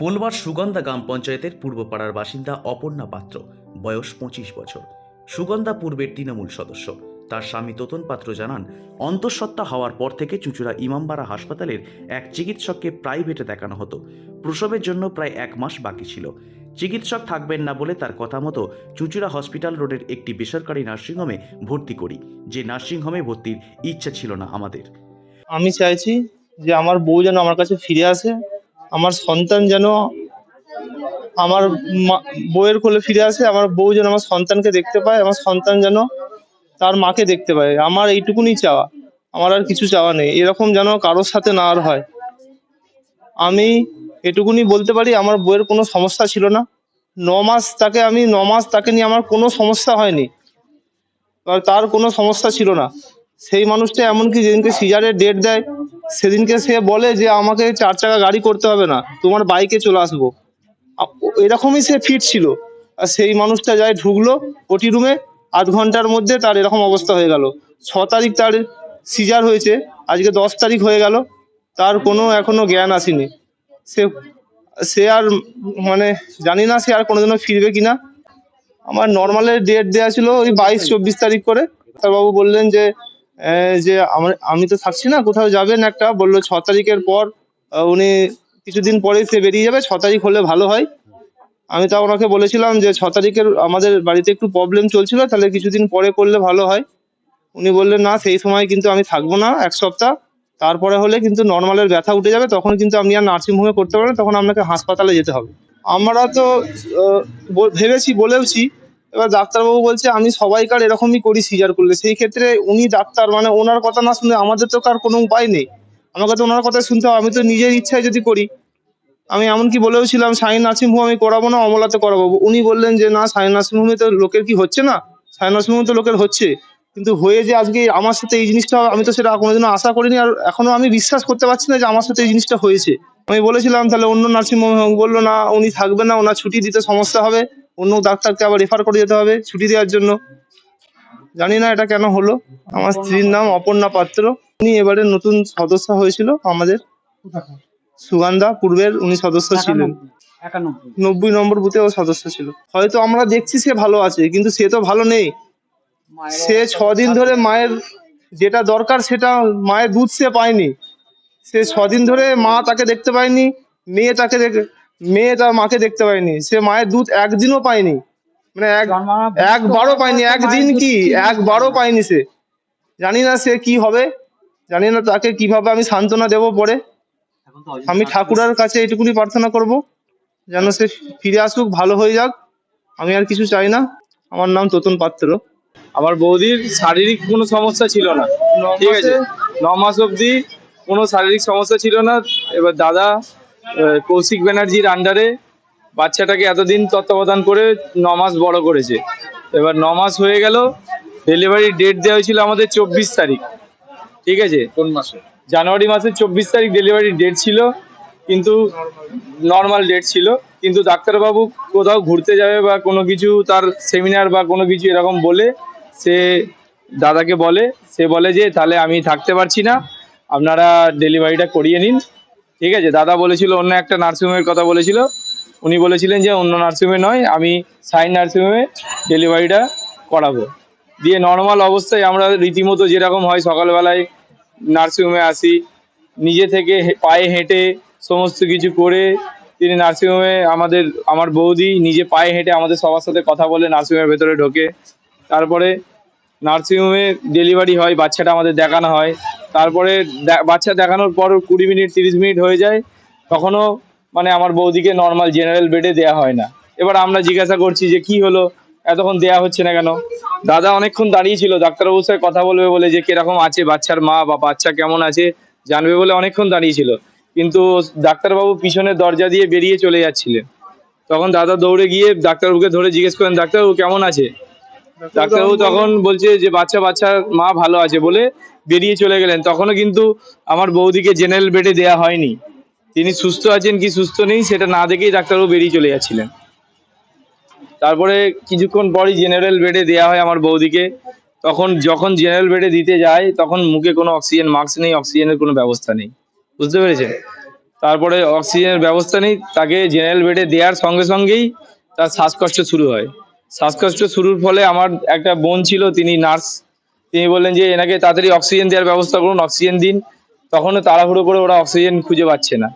পোলবার সুগন্ধা গ্রাম পঞ্চায়েতের পূর্বপাড়ার বাসিন্দা অপর্ণা পাত্র, বয়স পঁচিশ বছর। সুগন্ধা পূর্বের তৃণমূল সদস্য। তার স্বামী তোতন পাত্র জানান, অন্তঃসত্ত্বা হওয়ার পর থেকে চুচুড়া ইমামবাড়া হাসপাতালের এক চিকিৎসককে প্রাইভেটে দেখানো হতো। প্রসবের জন্য প্রায় এক মাস বাকি ছিল। চিকিৎসক থাকবেন না বলে তার কথা মতো চুচুড়া হসপিটাল রোডের একটি বেসরকারি নার্সিংহোমে ভর্তি করি। যে নার্সিংহোমে ভর্তির ইচ্ছা ছিল না আমাদের। আমি চাইছি যে আমার বউ যেন আমার কাছে ফিরে আসে। আমার সন্তান যেন আমার বউয়ের কোলে ফিরে আসে, আমার বউ যেন আমার সন্তানকে দেখতে পায়, আমার সন্তান যেন তার মাকে দেখতে পায়। আমার এইটুকুনি চাওয়া। আমার আর কিছু চাওয়া নেই। এরকম যেন কারোর সাথে না আর হয়। আমি এটুকুনি বলতে পারি, আমার বউয়ের কোনো সমস্যা ছিল না। ন মাস তাকে আমি, ন মাস তাকে নিয়ে আমার কোনো সমস্যা হয়নি। তার কোনো সমস্যা ছিল না। সেই মানুষটা এমনকি যেদিনকে সিজারের ডেট দেয়, সেদিনকে সে বলে যে, আমাকে চার চাকা গাড়ি করতে হবে না, তোমার বাইকে চলে আসব। এরকমই সে ফিট ছিল। আর সেই মানুষটা যায় ঢুকলো ওটি রুমে আধ ঘণ্টার মধ্যে তার এরকম অবস্থা হয়ে গেল। ছ তারিখ তার সিজার হয়েছে, আজকে দশ তারিখ হয়ে গেল, তার কোনো এখনও জ্ঞান আসেনি। সে সে আর মানে জানি না সে আর কোনোদিনও ফিরবে কিনা। আমার নর্মালের ডেট দেওয়া ছিল ওই বাইশ চব্বিশ তারিখ করে। ডাক্তারবাবু বললেন যে যে আমার, আমি তো থাকছি না, কোথাও যাবেন একটা, বলল ছ তারিখের পর উনি কিছুদিন পরেই সে বেরিয়ে যাবে, ছ তারিখ হলে ভালো হয়। আমি তা ওনাকে বলেছিলাম যে ছ তারিখের আমাদের বাড়িতে একটু প্রবলেম চলছিল, তাহলে কিছুদিন পরে করলে ভালো হয়। উনি বললেন, না, সেই সময় কিন্তু আমি থাকব না, এক সপ্তাহ। তারপরে হলে কিন্তু নর্মালের ব্যথা উঠে যাবে, তখন কিন্তু আপনি আর নার্সিং হোমে করতে পারবেন তখন আপনাকে হাসপাতালে যেতে হবে। আমরা তো ভেবেছি, বলেওছি এবার ডাক্তারবাবু বলছে, আমি সবাইকার এরকমই করি সিজার করলে। সেই ক্ষেত্রে উনি ডাক্তার মানে ওনার কথা না শুনে আমাদের তো কার কোনো উপায় নেই। আমাকে তো ওনার কথা শুনতে হবে, আমি তো নিজের ইচ্ছায় যদি করি। আমি এমনকি বলেওছিলাম সাই নার্সিং হোম আমি করাবো না, অমলাতে করাবো। উনি বললেন যে, না, সাই নার্সিং হোমে তো লোকের কি হচ্ছে না? সাই নার্সিং হোমে তো লোকের হচ্ছে। কিন্তু হয়ে যে আজকে আমার সাথে এই জিনিসটা আমি তো সেটা কোনোদিনও আশা করিনি আর এখনও আমি বিশ্বাস করতে পারছি না যে আমার সাথে এই জিনিসটা হয়েছে। আমি বলেছিলাম, তাহলে অন্য নার্সিং হোম বলল, না, উনি থাকবে না, ওনার ছুটি দিতে সমস্যা হবে। অন্য ডাক্তারকে আবার রেফার করে যেতে হবে ছুটি দেওয়ার জন্য। জানি না এটা কেন হলো। আমার স্ত্রীর নাম অপর্ণা পাত্র। উনি এবারে নতুন সদস্য হয়েছিল আমাদের। সুগন্ধা পূর্বের উনি সদস্য ছিলেন। নব্বই নম্বর বুথে ও সদস্য ছিল। হয়তো আমরা দেখছি সে ভালো আছে কিন্তু সে তো ভালো নেই। সে ছদিন ধরে মায়ের যেটা দরকার সেটা মায়ের দুধ সে পায়নি। সে ছদিন ধরে মা তাকে দেখতে পায়নি মেয়ে তাকে দেখে মেয়ে তার মাকে দেখতে পায়নি। সে মায়ের দুধ একদিনও পায়নি। মানে এক একবারও পায়নি। একদিন কি? একবারও পায়নি সে। জানি না সে কি হবে। জানি না তাকে কীভাবে আমি সান্ত্বনা দেবো পরে। আমি ঠাকুরের কাছে এইটুকুনি প্রার্থনা করব। যেন সে ফিরে আসুক ভালো হয়ে যাক। আমি আর কিছু চাই না। আমার নাম তোতন পাত্র। আমার বৌদির শারীরিক কোনো সমস্যা ছিল না। ঠিক আছে? ন মাস অবধি কোনো শারীরিক সমস্যা ছিল না। এবার দাদা কৌশিক ব্যানার্জির আন্ডারে বাচ্চাটাকে এতদিন তত্ত্বাবধান করে ন মাস বড় করেছে। এবার ন মাস হয়ে গেল ডেলিভারির ডেট দেওয়া হয়েছিল আমাদের চব্বিশ তারিখ। ঠিক আছে? কোন মাসে? জানুয়ারি মাসের চব্বিশ তারিখ ডেলিভারির ডেট ছিল কিন্তু নর্মাল ডেট ছিল। কিন্তু ডাক্তারবাবু কোথাও ঘুরতে যাবে বা কোনো কিছু তার সেমিনার বা কোনো কিছু এরকম বলে সে দাদাকে বলে সে বলে যে তাহলে আমি থাকতে পারছি না আপনারা ডেলিভারিটা করিয়ে নিন। ঠিক আছে, দাদা বলেছিল, অন্য একটা নার্সিংহোমের কথা বলেছিল। উনি বলেছিলেন যে, অন্য নার্সিংহোমে নয়, আমি সাইন নার্সিংহোমে ডেলিভারিটা করাবো। দিয়ে নর্মাল অবস্থায় আমরা রীতিমতো যেরকম হয়, সকালবেলায় নার্সিংহোমে আসি, নিজে থেকে পায়ে হেঁটে সমস্ত কিছু করে তিনি নার্সিংহোমে আমাদের, আমার বৌদি নিজে পায়ে হেঁটে আমাদের সবার সাথে কথা বলে নার্সিংহোমের ভেতরে ঢোকে। তারপরে নার্সিংহোমে ডেলিভারি হয়, বাচ্চাটা আমাদের দেখানো হয়। তারপরে বাচ্চা দেখানোর পর কুড়ি মিনিট, তিরিশ মিনিট হয়ে যায়। তখনও মানে আমার বৌদিকে নর্মাল জেনারেল বেডে দেয়া হয় না। এবার আমরা জিজ্ঞাসা করছি যে কি হলো, এতক্ষণ দেয়া হচ্ছে না কেন? দাদা অনেকক্ষণ দাঁড়িয়ে ছিল, ডাক্তারবাবুর সাথে কথা বলবে বলে যে কীরকম আছে বাচ্চার মা বা বাচ্চা কেমন আছে, জানবে বলে অনেকক্ষণ দাঁড়িয়ে ছিল। কিন্তু ডাক্তারবাবু পিছনের দরজা দিয়ে বেরিয়ে চলে যাচ্ছিলেন। তখন দাদা দৌড়ে গিয়ে ডাক্তারবাবুকে ধরে জিজ্ঞেস করেন ডাক্তারবাবু কেমন আছে? ডাক্তারবাবু তখন বলছে যে বাচ্চা বাচ্চার মা ভালো আছে বলে বেরিয়ে চলে গেলেন। তখনও কিন্তু আমার বৌদিকে জেনারেল বেডে দেয়া হয়নি। তিনি সুস্থ আছেন কি সুস্থ নেই সেটা না দেখেই ডাক্তারবাবু বেরিয়ে চলে যাচ্ছিলেন। তারপরে কিছুক্ষণ পরই জেনারেল বেডে দেয়া হয় আমার বৌদিকে। তখন যখন জেনারেল বেডে দিতে যায়, তখন মুখে কোনো অক্সিজেন মাস্ক নেই অক্সিজেনের কোনো ব্যবস্থা নেই। বুঝতে পেরেছেন? তারপরে অক্সিজেনের ব্যবস্থা নেই, তাকে জেনারেল বেডে দেওয়ার সঙ্গে সঙ্গেই তার শ্বাসকষ্ট শুরু হয়। শ্বাসকষ্ট শুরুর ফলে আমার একটা বোন ছিল, তিনি নার্স। তিনি বললেন যে, এনাকে তাড়াতাড়ি অক্সিজেন দেওয়ার ব্যবস্থা করুন, অক্সিজেন দিন। তখনও তাড়াহুড়ো করে ওরা অক্সিজেন খুঁজে পাচ্ছে না।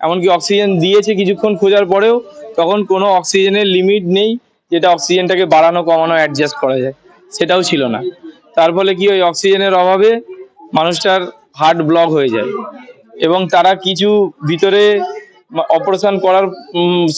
এমনকি অক্সিজেন দিয়েছে কিছুক্ষণ খোঁজার পরেও, তখন কোনো অক্সিজেনের লিমিট নেই যেটা অক্সিজেনটাকে বাড়ানো, কমানো অ্যাডজাস্ট করা যায়। সেটাও ছিল না। তার ফলে কি ওই অক্সিজেনের অভাবে মানুষটার হার্ট ব্লক হয়ে যায়। এবং তারা কিছু ভিতরে অপারেশন করার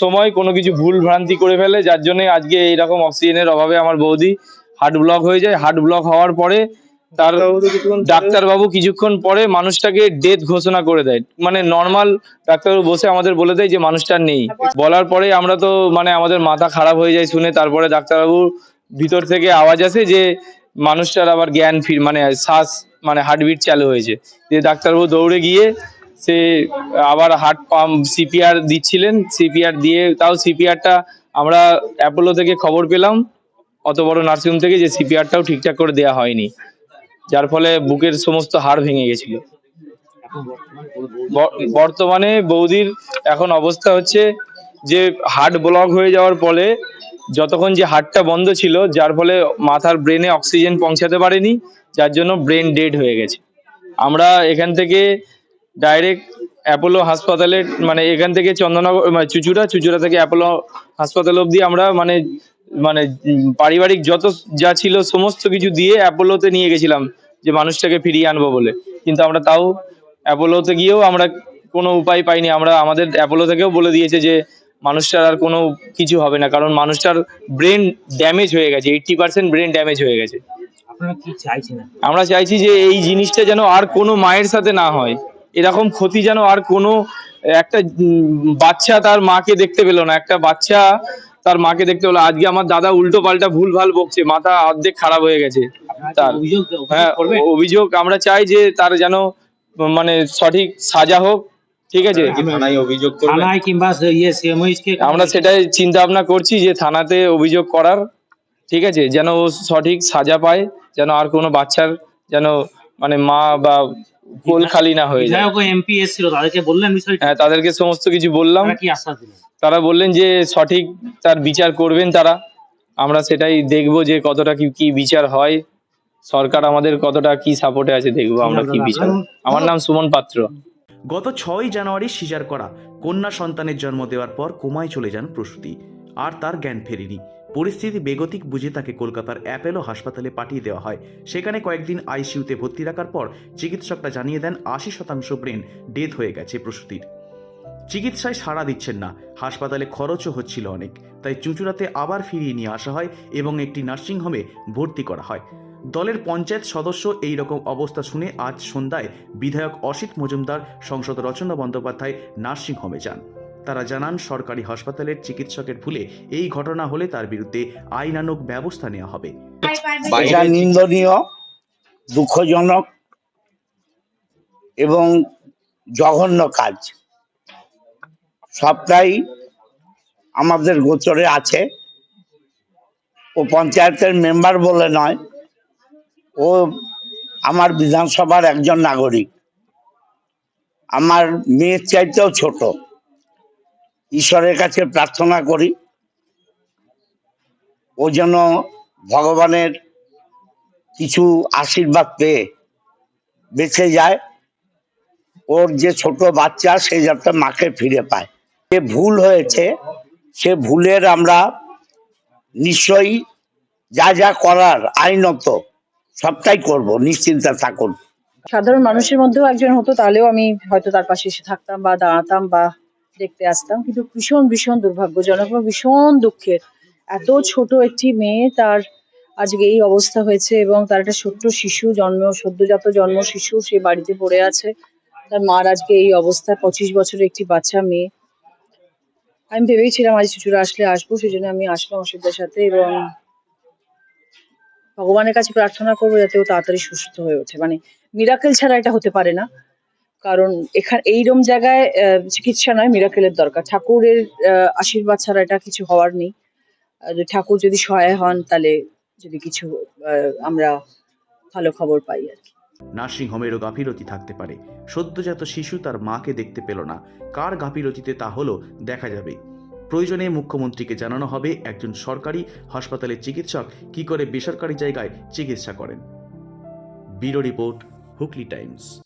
সময় কোনো কিছু ভুল ভ্রান্তি করে ফেলে যার জন্য আজকে এইরকম অক্সিজেনের অভাবে আমার বৌদি হার্ট ব্লক হয়ে যায়। হার্ট ব্লক হওয়ার পরে তার ডাক্তারবাবু কিছুক্ষণ পরে মানুষটাকে ডেথ ঘোষণা করে দেয়। মানে নর্মাল ডাক্তারবাবু বসে আমাদের বলে দেয় যে মানুষটা নেই। বলার পরে আমরা তো মানে আমাদের মাথা খারাপ হয়ে যায় শুনে তারপরে ডাক্তারবাবুর ভিতর থেকে আওয়াজ আসে যে মানুষটার আবার জ্ঞান ফির মানে শ্বাস মানে হার্টবিট চালু হয়েছে। যে ডাক্তারবাবু দৌড়ে গিয়ে সে আবার হার্ট পাম্প সিপিআর দিচ্ছিলেন, সিপিআর দিয়ে তাও সিপিআরটা আমরা অ্যাপোলো থেকে খবর পেলাম, অত বড় নার্সিংহোম থেকে যে সিপিআরটাও ঠিকঠাক করে দেওয়া হয়নি, যার ফলে বুকের সমস্ত হাড় ভেঙে গেছিল। বর্তমানে বৌদির এখন অবস্থা হচ্ছে যে হার্ট ব্লক হয়ে যাওয়ার ফলে যতক্ষণ যে হার্টটা বন্ধ ছিল, যার ফলে মাথার ব্রেনে অক্সিজেন পৌঁছাতে পারেনি, যার জন্য ব্রেন ডেড হয়ে গেছে। আমরা এখান থেকে ডাইরেক্ট অ্যাপোলো হাসপাতালে মানে এখান থেকে চন্দননগর মানে চুচুড়া চুচুড়া থেকে অ্যাপোলো হাসপাতাল অবধি আমরা মানে মানে পারিবারিক যত যা ছিল সমস্ত কিছু দিয়ে অ্যাপোলোতে নিয়ে গেছিলাম যে মানুষটাকে ফিরিয়ে আনব বলে। কিন্তু আমরা তাও অ্যাপোলোতে গিয়েও আমরা কোনো উপায় পাইনি। আমরা আমাদের অ্যাপোলো থেকেও বলে দিয়েছে যে মানুষটার আর কোনো কিছু হবে না। কারণ মানুষটার ব্রেন ড্যামেজ হয়ে গেছে এইটটি পার্সেন্ট ব্রেন ড্যামেজ হয়ে গেছে। আমরা চাইছি যে এই জিনিসটা যেন আর কোনো মায়ের সাথে না হয়। এরকম ক্ষতি যেন আর কোনো একটা বাচ্চা তার মাকে দেখতে পেল না। একটা বাচ্চা তার মাকে দেখতে পেল আজকে আমার দাদা উল্টো পাল্টা ভুল ভালো বকছে মাথা অর্ধেক খারাপ হয়ে গেছে তার। অভিযোগ হ্যাঁ অভিযোগ আমরা চাই যে তার যেন মানে সঠিক সাজা হোক ঠিক আছে? থানায় কিংবা ইয়ে আমরা সেটাই চিন্তা ভাবনা করছি যে থানাতে অভিযোগ করার ঠিক আছে? যেন ও সঠিক সাজা পায় যেন আর কোনো বাচ্চার যেন মানে মা বা কোল খালি না হয়ে যায়। বিধায়ক এমপি এসেছিল তাদেরকে বললেন বিষয়টা। হ্যাঁ তাদেরকে সমস্ত কিছু বললাম। তারা কি আশ্বাস দিলেন? তারা বললেন যে সঠিক তার বিচার করবেন তারা। আমরা সেটাই দেখব যে কতটা কি কি বিচার হয়। সরকার আমাদের কতটা কি সাপোর্টে আছে দেখব আমরা কি বিচার। আমার নাম সুমন পাত্র। গত ছয় জানুয়ারি সিজার করা কন্যা সন্তানের জন্ম দেওয়ার পর কোমায় চলে যান প্রসূতি। আর তার জ্ঞান ফেরেনি। পরিস্থিতি বেগতিক বুঝে তাকে কলকাতার অ্যাপেলো হাসপাতালে পাঠিয়ে দেওয়া হয়। সেখানে কয়েকদিন আইসিইউতে ভর্তি রাখার পর চিকিৎসকরা জানিয়ে দেন আশি শতাংশ ব্রেন ডেথ হয়ে গেছে প্রসূতির। চিকিৎসায় সাড়া দিচ্ছেন না। হাসপাতালে খরচও হচ্ছিল অনেক। তাই চুঁচুড়াতে আবার ফিরিয়ে নিয়ে আসা হয় এবং একটি নার্সিংহোমে ভর্তি করা হয়। দলের পঞ্চায়েত সদস্য এই রকম অবস্থা শুনে আজ সন্ধ্যায় বিধায়ক অসিত মজুমদার, সংসদ রচনা বন্দ্যোপাধ্যায় নার্সিংহোমে যান। তারা জানান সরকারি হাসপাতালের চিকিৎসকের ভুলে এই ঘটনা হলে তার বিরুদ্ধে আইনানুক ব্যবস্থা নেওয়া হবে। এটা নিন্দনীয় দুঃখজনক এবং জঘন্য কাজ। সবটাই আমাদের গোচরে আছে। ও পঞ্চায়েতের মেম্বার বলে নয় ও আমার বিধানসভার একজন নাগরিক। আমার মেয়ের চাইতেও ছোট। ঈশ্বরের কাছে প্রার্থনা করি। ও যেন ভগবানের কিছু আশীর্বাদ পেয়ে বেঁচে যায়। ওর যে ছোট বাচ্চা, সে যাতে মাকে ফিরে পায়। যে ভুল হয়েছে, সে ভুলের আমরা নিশ্চয়ই যা যা করার আইনত সবটাই করব, নিশ্চিন্তে থাকুন। সাধারণ মানুষের মধ্যেও একজন হতো, তাহলেও আমি হয়তো তার পাশে এসে থাকতাম বা দাঁড়াতাম বা দেখতে আসতাম। কিন্তু ভীষণ ভীষণ দুর্ভাগ্যজনক এবং ভীষণ দুঃখের। এত ছোট একটি মেয়ে তার আজকে এই অবস্থা হয়েছে এবং তার একটা ছোট্ট শিশু জন্ম, সদ্যজাত জন্ম শিশু সে বাড়িতে পড়ে আছে। তার মার আজকে এই অবস্থা, পঁচিশ বছরের একটি বাচ্চা মেয়ে। আমি ভেবেছিলাম আজ শিশুরা আসলে আসব সেই জন্য আমি আসলাম অসুবিধার সাথে এবং ভগবানের কাছে প্রার্থনা করব যাতে ও তাড়াতাড়ি সুস্থ হয়ে ওঠে। মানে মিরাকেল ছাড়া এটা হতে পারে না। কারণ এখানে এইরকম জায়গায় চিকিৎসা নয় মিরাকেলের দরকার। ঠাকুরের আশীর্বাদ ছাড়া এটা কিছু হওয়ার নেই। ঠাকুর যদি সহায় হন, তাহলে যদি কিছু আমরা ভালো খবর পাই আর কি। নার্সিংহোমেরও গাফিলতি থাকতে পারে। সদ্যজাত শিশু তার মাকে দেখতে পেল না। কার গাফিলতিতে তা হলো দেখা যাবে। প্রয়োজনে মুখ্যমন্ত্রীকে জানানো হবে একজন সরকারি হাসপাতালের চিকিৎসক কি করে বেসরকারি জায়গায় চিকিৎসা করেন। Bureau report, Hooghly Times.